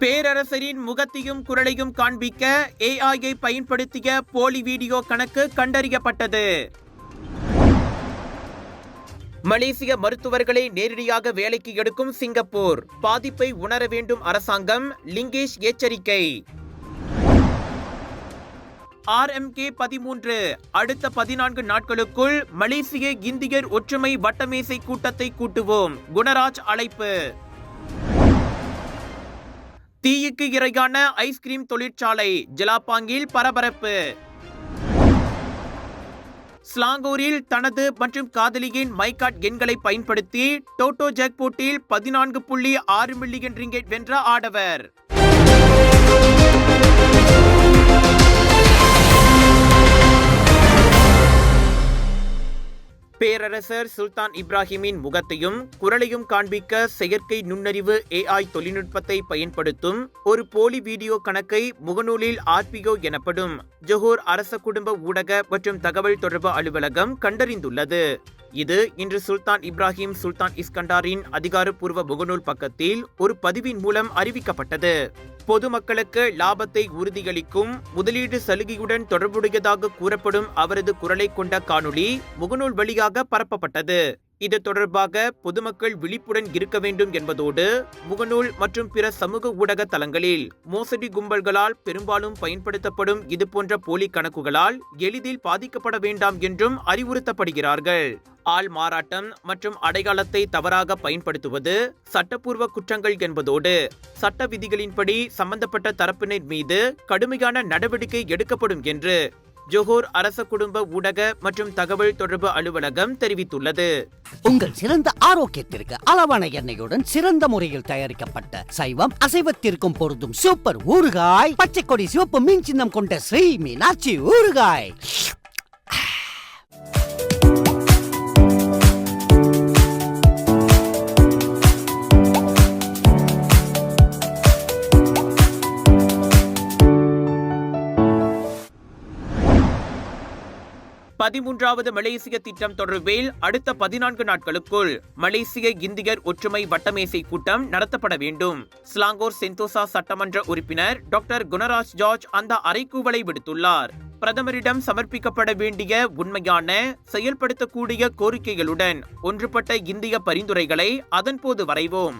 பேரரசரின் முகத்தையும் குரலையும் காண்பிக்க ஏஐயை பயன்படுத்திய போலி வீடியோ கணக்கு கண்டறியப்பட்டது. மலேசிய மருத்துவர்களை நேரடியாக வேலைக்கு எடுக்கும் சிங்கப்பூர். பாதிப்பை உணர வேண்டும் அரசாங்கம் லிங்கேஷ் எச்சரிக்கை. ஆர்எம்கே பதிமூன்று அடுத்த பதினான்கு நாட்களுக்குள் மலேசிய இந்தியர் ஒற்றுமை வட்டமேசை கூட்டத்தை கூட்டுவோம். குணராஜ் அழைப்பு. தீயுக்கு இரையான ஐஸ்கிரீம் தொழிற்சாலை ஜலாப்பாங்கில் பரபரப்பு. ஸ்லாங்கூரில் தனது மற்றும் காதலியின் மைகாட் எண்களை பயன்படுத்தி டோட்டோ ஜாக்போட்டில் பதினான்கு புள்ளி ஆறு மில்லியன் ரிங்கெட் வென்ற ஆடவர். பேரரசர் சுல்தான் இப்ராஹிமின் முகத்தையும் குரலையும் காண்பிக்க செயற்கை நுண்ணறிவு ஏஐ தொழில்நுட்பத்தை பயன்படுத்தும் ஒரு போலி வீடியோ கணக்கை முகநூலில் ஆர்பிஓ எனப்படும் ஜொஹூர் அரச குடும்ப ஊடக மற்றும் தகவல் தொடர்பு அலுவலகம் கண்டறிந்துள்ளது. இது இன்று சுல்தான் இப்ராஹிம் சுல்தான் இஸ்கண்டாரின் அதிகாரப்பூர்வ முகநூல் பக்கத்தில் ஒரு பதிவின் மூலம் அறிவிக்கப்பட்டது. பொதுமக்களுக்கு லாபத்தை உறுதியளிக்கும் முதலீடு சலுகையுடன் தொடர்புடையதாக கூறப்படும் அவரது குரலை கொண்ட காணொளி முகநூல் வழியாக பரப்பப்பட்டது. இது தொடர்பாக பொதுமக்கள் விழிப்புடன் இருக்க வேண்டும் என்பதோடு முகநூல் மற்றும் பிற சமூக ஊடக தளங்களில் மோசடி கும்பல்களால் பெரும்பாலும் பயன்படுத்தப்படும் இதுபோன்ற போலி கணக்குகளால் எளிதில் பாதிக்கப்பட வேண்டாம் என்றும் அறிவுறுத்தப்படுகிறார்கள். ஆள் மாறாட்டம் மற்றும் அடையாளத்தை தவறாக பயன்படுத்துவது சட்டப்பூர்வ குற்றங்கள் என்பதோடு சட்ட விதிகளின்படி சம்பந்தப்பட்ட தரப்பினர் மீது கடுமையான நடவடிக்கை எடுக்கப்படும் என்று ஜொஹோர் அரச குடும்ப ஊடக மற்றும் தகவல் தொடர்பு அலுவலகம் தெரிவித்துள்ளது. உங்கள் சிறந்த ஆரோக்கியத்திற்கு அளவான எண்ணெயுடன் சிறந்த முறையில் தயாரிக்கப்பட்ட சைவம் அசைவத்திற்கும் பொருந்தும் சூப்பர் ஊறுகாய் பச்சை கொடி சிவப்பு மீன் சின்னம் கொண்ட ஸ்ரீ மீனாட்சி ஊறுகாய். பதிமூன்றாவது மலேசிய திட்டம் தொடர்பில் அடுத்த பதினான்கு நாட்களுக்குள் மலேசிய இந்தியர் ஒற்றுமை வட்டமேசை கூட்டம் நடத்தப்பட வேண்டும். ஸ்லாங்கோர் சென்தோசா சட்டமன்ற உறுப்பினர் டாக்டர் குணராஜ் ஜார்ஜ் அந்த அறைகூவலை விடுத்துள்ளார். பிரதமரிடம் சமர்ப்பிக்கப்பட வேண்டிய உண்மையான செயல்படுத்தக்கூடிய கோரிக்கைகளுடன் ஒன்றுபட்ட இந்திய பரிந்துரைகளை அதன்போது வரைவோம்.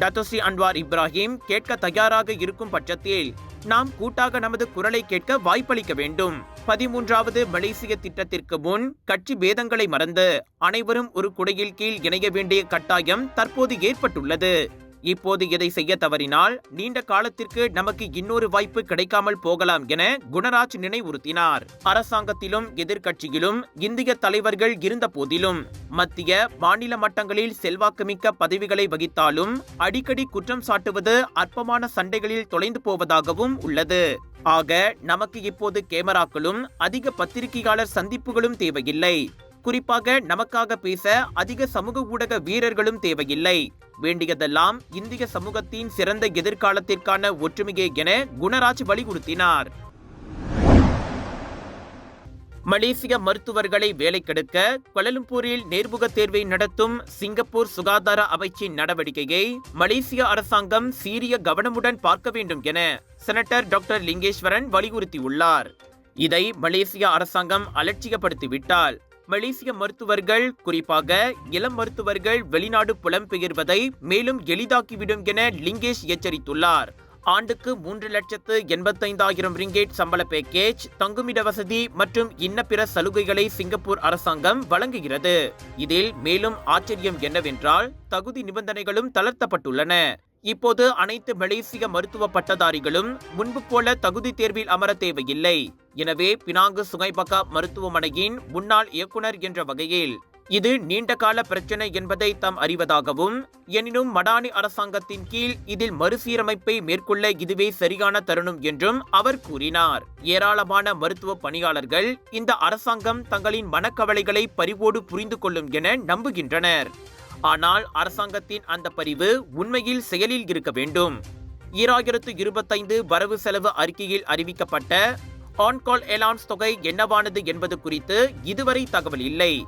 டத்தோசி அன்வார் இப்ராஹிம் கேட்க தயாராக இருக்கும் பட்சத்தில் நாம் கூட்டாக நமது குரலை கேட்க வாய்ப்பளிக்க வேண்டும். பதிமூன்றாவது மலேசிய திட்டத்திற்கு முன் கட்சி பேதங்களை மறந்து அனைவரும் ஒரு குடையில் கீழ் இணைய வேண்டிய கட்டாயம் தற்போது ஏற்பட்டுள்ளது. இப்போது இதை செய்ய தவறினால் நீண்ட காலத்திற்கு நமக்கு இன்னொரு வாய்ப்பு கிடைக்காமல் போகலாம் என குணராஜ் நினைவுறுத்தினார். அரசாங்கத்திலும் எதிர்க்கட்சியிலும் இந்திய தலைவர்கள் இருந்த போதிலும் மத்திய மாநில மட்டங்களில் செல்வாக்குமிக்க பதவிகளை வகித்தாலும் அடிக்கடி குற்றம் சாட்டுவது அற்பமான சண்டைகளில் தொலைந்து போவதாகவும் உள்ளது. ஆக நமக்கு இப்போது கேமராக்களும் அதிக பத்திரிகையாளர் சந்திப்புகளும் தேவையில்லை. குறிப்பாக நமக்காக பேச அதிக சமூக ஊடக வீரர்களும் தேவையில்லை. வேண்டியதெல்லாம் இந்திய சமூகத்தின் சிறந்த எதிர்காலத்திற்கான ஒற்றுமையே என குணராஜ் வலியுறுத்தினார். மலேசிய மருத்துவர்களை வேலைக்கெடுக்க கொலலம்பூரில் நேர்முக தேர்வை நடத்தும் சிங்கப்பூர் சுகாதார அமைச்சின் நடவடிக்கையை மலேசிய அரசாங்கம் சீரிய கவனமுடன் பார்க்க வேண்டும் என செனட்டர் டாக்டர் லிங்கேஸ்வரன் வலியுறுத்தியுள்ளார். இதை மலேசிய அரசாங்கம் அலட்சியப்படுத்திவிட்டால் மலேசிய மருத்துவர்கள் குறிப்பாக இளம் மருத்துவர்கள் வெளிநாடு புலம்பெயர்வதை மேலும் எளிதாக்கிவிடும் என லிங்கேஷ் எச்சரித்துள்ளார். ஆண்டுக்கு மூன்று லட்சத்து எண்பத்தைந்தாயிரம் ரிங்கேட் சம்பள பேக்கேஜ் தங்குமிட வசதி மற்றும் இன்ன பிற சலுகைகளை சிங்கப்பூர் அரசாங்கம் வழங்குகிறது. இதில் மேலும் ஆச்சரியம் என்னவென்றால் தகுதி நிபந்தனைகளும் தளர்த்தப்பட்டுள்ளன. இப்போது அனைத்து மலேசிய மருத்துவ பட்டதாரிகளும் முன்பு போல தகுதி தேர்வில் அமர தேவையில்லை. எனவே பினாங்கு சுகைபகா மருத்துவமனையின் முன்னாள் இயக்குனர் என்ற வகையில் இது நீண்டகால பிரச்சனை என்பதை தாம் அறிவதாகவும் எனினும் மடானி அரசாங்கத்தின் கீழ் இதில் மறுசீரமைப்பை மேற்கொள்ள இதுவே சரியான தருணம் என்றும் அவர் கூறினார். ஏராளமான மருத்துவ பணியாளர்கள் இந்த அரசாங்கம் தங்களின் மனக்கவலைகளை பரிவோடு புரிந்து கொள்ளும் என நம்புகின்றனர். ஆனால் அரசாங்கத்தின் அந்த பரிவு உண்மையில் செயலில் இருக்க வேண்டும். ஈராயிரத்து இருபத்தைந்து வரவு செலவு அறிக்கையில் அறிவிக்கப்பட்ட ஆன்கால் எலான்ஸ் தொகை என்னவானது என்பது குறித்து இதுவரை தகவல் இல்லை.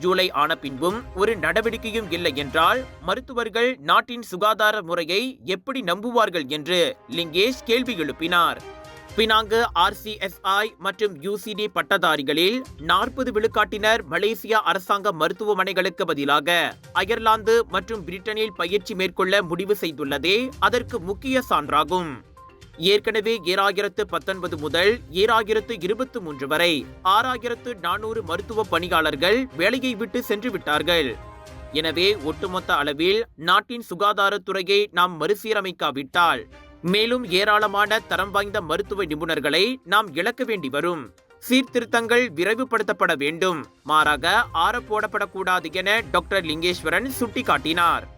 ஜூலை ஆன பின்பும் ஒரு நடவடிக்கையும் இல்லை என்றால் மருத்துவர்கள் நாட்டின் சுகாதார முறையை எப்படி நம்புவார்கள் என்று லிங்கேஷ் கேள்வி எழுப்பினார். பினாங்கு ஆர்சிஎஸ்ஐ மற்றும் யூசிடி பட்டதாரிகளில் நாற்பது விழுக்காட்டினர் மலேசியா அரசாங்க மருத்துவமனைகளுக்கு பதிலாக அயர்லாந்து மற்றும் பிரிட்டனில் பயிற்சி மேற்கொள்ள முடிவு செய்துள்ளதே அதற்கு முக்கிய சான்றாகும். ஏற்கனவே ஏழாயிரத்து பத்தொன்பது முதல் ஏழாயிரத்து இருபத்தி மூன்று வரை ஆறாயிரத்து நானூறு மருத்துவ பணியாளர்கள் வேலையை விட்டு சென்று விட்டார்கள். எனவே ஒட்டுமொத்த அளவில் நாட்டின் சுகாதாரத்துறையை நாம் மறுசீரமைக்காவிட்டால் மேலும் ஏராளமான தரம் வாய்ந்த மருத்துவ நிபுணர்களை நாம் இழக்க வேண்டி வரும். சீர்திருத்தங்கள் விரைவுபடுத்தப்பட வேண்டும். மாறாக ஆற போடப்படக்கூடாது என டாக்டர் லிங்கேஸ்வரன் சுட்டிக்காட்டினார்.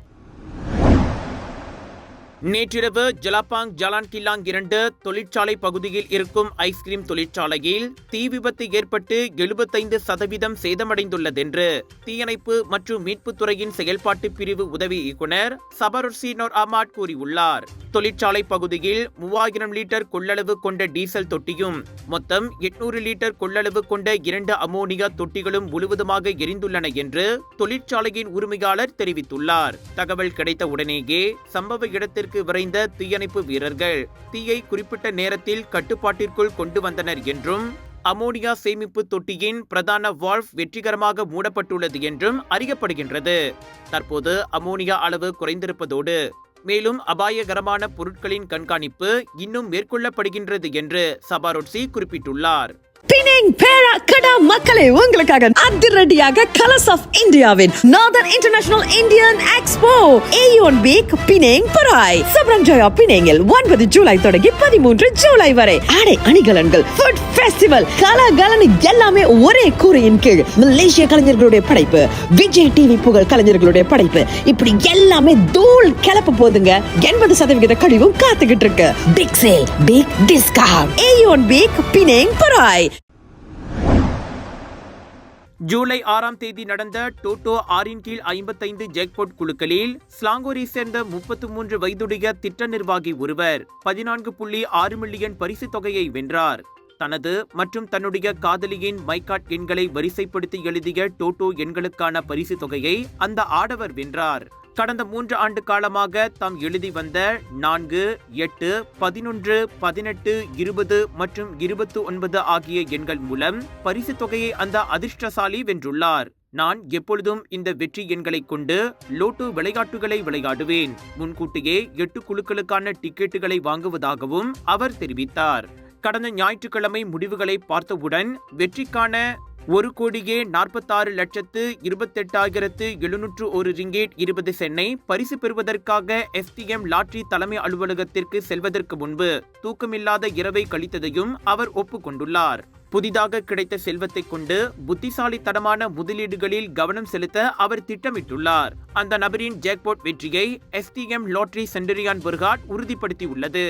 நேற்றிரவு ஜலாப்பாங் ஜலான் கில்லாங் இரண்டு தொழிற்சாலை பகுதியில் இருக்கும் ஐஸ்கிரீம் தொழிற்சாலையில் தீ விபத்து ஏற்பட்டு எழுபத்தைந்து சதவீதம் சேதமடைந்துள்ளதென்று தீயணைப்பு மற்றும் மீட்புத் துறையின் செயல்பாட்டு பிரிவு உதவி இயக்குனர் சபருசினோர் அமாட் கூறியுள்ளார். தொழிற்சாலை பகுதியில் மூவாயிரம் லிட்டர் கொள்ளளவு கொண்ட டீசல் தொட்டியும் மொத்தம் எட்நூறு லிட்டர் கொள்ளளவு கொண்ட இரண்டு அமோனியா தொட்டிகளும் முழுவதுமாக எரிந்துள்ளன என்று தொழிற்சாலையின் உரிமையாளர் தெரிவித்துள்ளார். தகவல் கிடைத்த உடனேயே சம்பவ இடத்திற்கு விரைந்த தீயணைப்பு வீரர்கள் தீயை குறிப்பிட்ட நேரத்தில் கட்டுப்பாட்டிற்குள் கொண்டு வந்தனர் என்றும் அமோனியா சேமிப்பு தொட்டியின் பிரதான வால்வ் வெற்றிகரமாக மூடப்பட்டுள்ளது என்றும் அறியப்படுகின்றது. தற்போது அமோனியா அளவு குறைந்திருப்பதோடு மேலும் அபாயகரமான பொருட்களின் கண்காணிப்பு இன்னும் மேற்கொள்ளப்படுகின்றது என்று சபாரோட்சி குறிப்பிட்டுள்ளார். பினிங் மக்களே உங்களுக்காக அதிரடியாக கலர்ஸ் ஆஃப் இந்தியாவின் northern international Indian expo AEON week Penang Perai Seberang Jaya பினேங்கில் ஒன்பது ஜூலை தொடங்கி பதிமூன்று ஜூலை வரை. ஆடை அணிகலன்கள் ஃபுட் ஃபெஸ்டிவல் கலகலனு எல்லாமே ஒரே கூரையின் கீழ் மலேசிய கலைஞர்களுடைய படைப்பு விஜய் டிவி புகழ் கலைஞர்களுடைய படைப்பு. இப்படி எல்லாமே தூள் கிளப்ப போதுங்க. எண்பது சதவிகித கழிவும் காத்துக்கிட்டு இருக்கு. Big sale big discount AEON week Penang Perai July ஆறாம் தேதி நடந்த டோட்டோ ஆறின் கீழ் ஐம்பத்தைந்து ஜெக்போட் குழுக்களில் ஸ்லாங்கோரை சேர்ந்த முப்பத்து மூன்று வயதுடைய திட்ட நிர்வாகி ஒருவர் பதினான்கு புள்ளி ஆறு மில்லியன் பரிசு தொகையை வென்றார். தனது மற்றும் தன்னுடைய காதலியின் மைகாட் எண்களை வரிசைப்படுத்தி எழுதிய டோட்டோ எண்களுக்கான பரிசு தொகையை அந்த ஆடவர் வென்றார். கடந்த மூன்று ஆண்டு காலமாக தாம் எழுதி வந்த நான்கு எட்டு பதினொன்று பதினெட்டு இருபது மற்றும் இருபத்து ஒன்பது ஆகிய எண்கள் மூலம் பரிசு தொகையை அந்த அதிர்ஷ்டசாலி வென்றுள்ளார். நான் எப்பொழுதும் இந்த வெற்றி எண்களை கொண்டு லோட்டோ விளையாட்டுகளை விளையாடுவேன். முன்கூட்டியே எட்டு குழுக்களுக்கான டிக்கெட்டுகளை வாங்குவதாகவும் அவர் தெரிவித்தார். கடந்த ஞாயிற்றுக்கிழமை முடிவுகளை பார்த்தவுடன் வெற்றிக்கான ஒரு கோடியே நாற்பத்தாறு லட்சத்து இருபத்தெட்டாயிரத்து எழுநூற்று ஒரு ரிங்கேட் இருபது சென்னை பரிசு பெறுவதற்காக எஸ்டிஎம் லாட்ரி தலைமை அலுவலகத்திற்கு செல்வதற்கு முன்பு தூக்கமில்லாத இரவை கழித்ததையும் அவர் ஒப்புக்கொண்டுள்ளார். புதிதாக கிடைத்த செல்வத்தை கொண்டு புத்திசாலித்தனமான முதலீடுகளில் கவனம் செலுத்த அவர் திட்டமிட்டுள்ளார். அந்த நபரின் ஜேக்போட் வெற்றியை எஸ்டிஎம் லாட்ரி சென்டரியான் புர்காட் உறுதிப்படுத்தியுள்ளது.